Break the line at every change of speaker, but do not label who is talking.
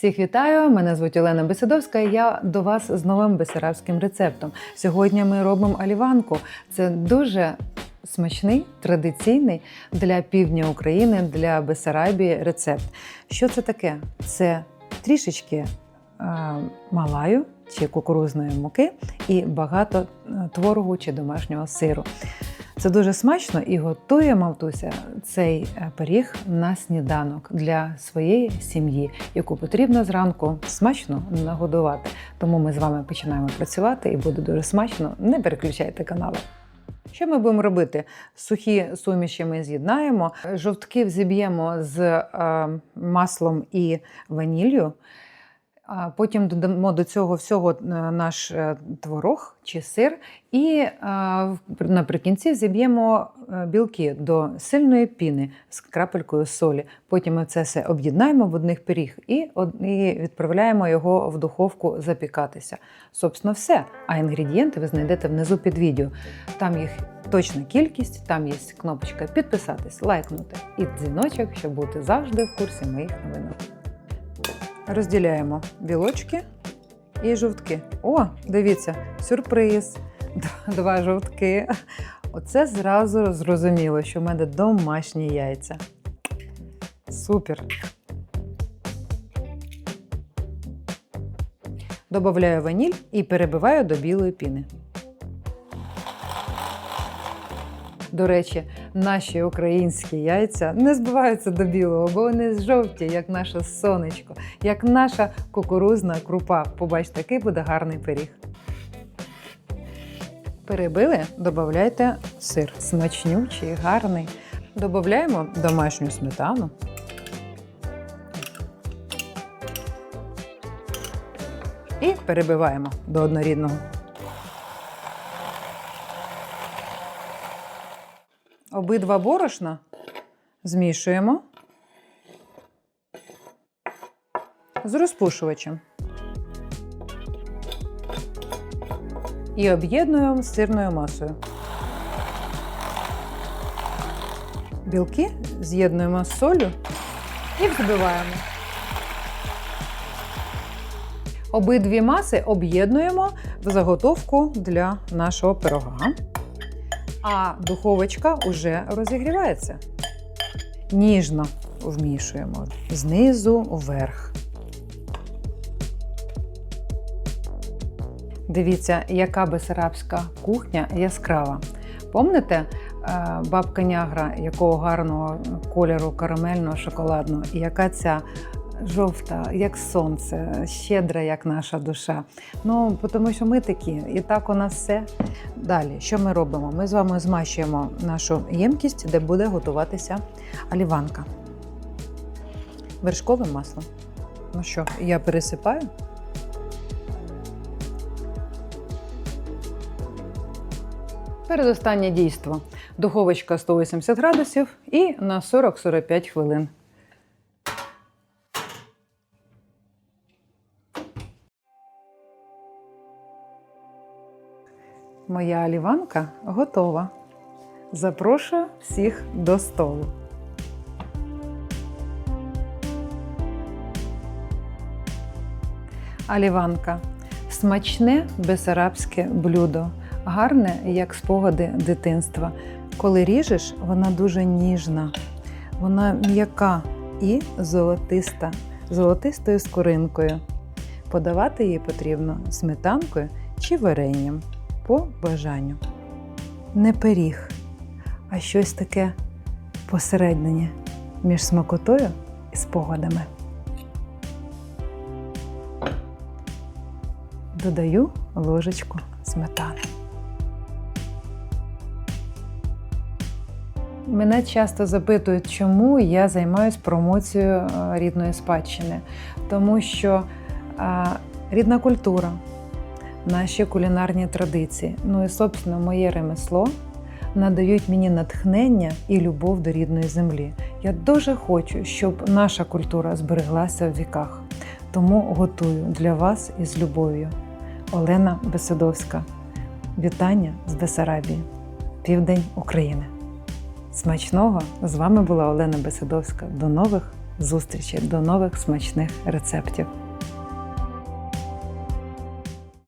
Всіх вітаю! Мене звуть Олена Бесидовська. і Я до вас з новим бесарабським рецептом. Сьогодні ми робимо аліванку. Це дуже смачний, традиційний для півдня України, для Бесарабії рецепт. Що це таке? Це трішечки е, малаю чи кукурузної муки і багато е, творогу чи домашнього сиру. Це дуже смачно і готує Мавтуся цей е, пиріг на сніданок для своєї сім'ї, яку потрібно зранку смачно нагодувати. Тому ми з вами починаємо працювати і буде дуже смачно. Не переключайте канали. Що ми будемо робити? Сухі суміші ми з'єднаємо, жовтки взіб'ємо з е, маслом і ваніллю. Потім додамо до цього всього е, наш е, творог чи сир, і е, наприкінці зіб'ємо білки до сильної піни з крапелькою солі. Потім ми це все об'єднаємо в одних пиріг і відправляємо його в духовку запікатися. Собственно, все. А інгредієнти ви знайдете внизу під відео. Там їх точна кількість, там є кнопочка підписатись, лайкнути і дзвіночок, щоб бути завжди в курсі моїх новинок. Розділяємо білочки і жовтки. О, дивіться, сюрприз. Два жовтки. Оце зразу зрозуміло, що в мене домашні яйця. Супер. Добавляю ваніль і перебиваю до білої піни. До речі, наші українські яйця не збиваються до білого, бо вони жовті, як наше сонечко, як наша кукурузна крупа. Побачите, який буде гарний пиріг. Перебили, додавайте сир. Смачнючий, гарний. Додаємо домашню сметану. І перебиваємо до однорідного. Обидва борошна змішуємо з розпушувачем. І об'єднуємо з сирною масою. Білки з'єднуємо з солью і взбиваємо. Обидві маси об'єднуємо в заготовку для нашого пирога а духовочка вже розігрівається. Ніжно вмішуємо знизу вверх. Дивіться, яка бесарабська кухня яскрава. Помните е, бабка Нягра, якого гарного кольору карамельного шоколадного, і яка ця жовта, як сонце, щедра, як наша душа. Ну, тому що ми такі, і так у нас все. Далі, що ми робимо? Ми з вами змащуємо нашу ємкість, де буде готуватися аліванка. Вершковим маслом. Ну що, я пересипаю. Передостаннє дійство. Духовочка 180 градусів і на 40-45 хвилин. Моя аліванка готова. Запрошую всіх до столу. Аліванка смачне бесарабське блюдо, гарне, як спогади дитинства. Коли ріжеш, вона дуже ніжна, вона м'яка і золотиста, золотистою скоринкою. Подавати її потрібно сметанкою чи варенням по бажанню. Не пиріг, а щось таке посередині між смакотою і спогадами. Додаю ложечку сметани. Мене часто запитують, чому я займаюся промоцією е, рідної спадщини. Тому що е, рідна культура, наші кулінарні традиції, ну і, собственно, моє ремесло надають мені натхнення і любов до рідної землі. Я дуже хочу, щоб наша культура збереглася в віках. Тому готую для вас із любов'ю. Олена Бесидовська. Вітання з Бесарабії, Південь України. Смачного! З вами була Олена Бесидовська. До нових зустрічі, до нових смачних рецептів.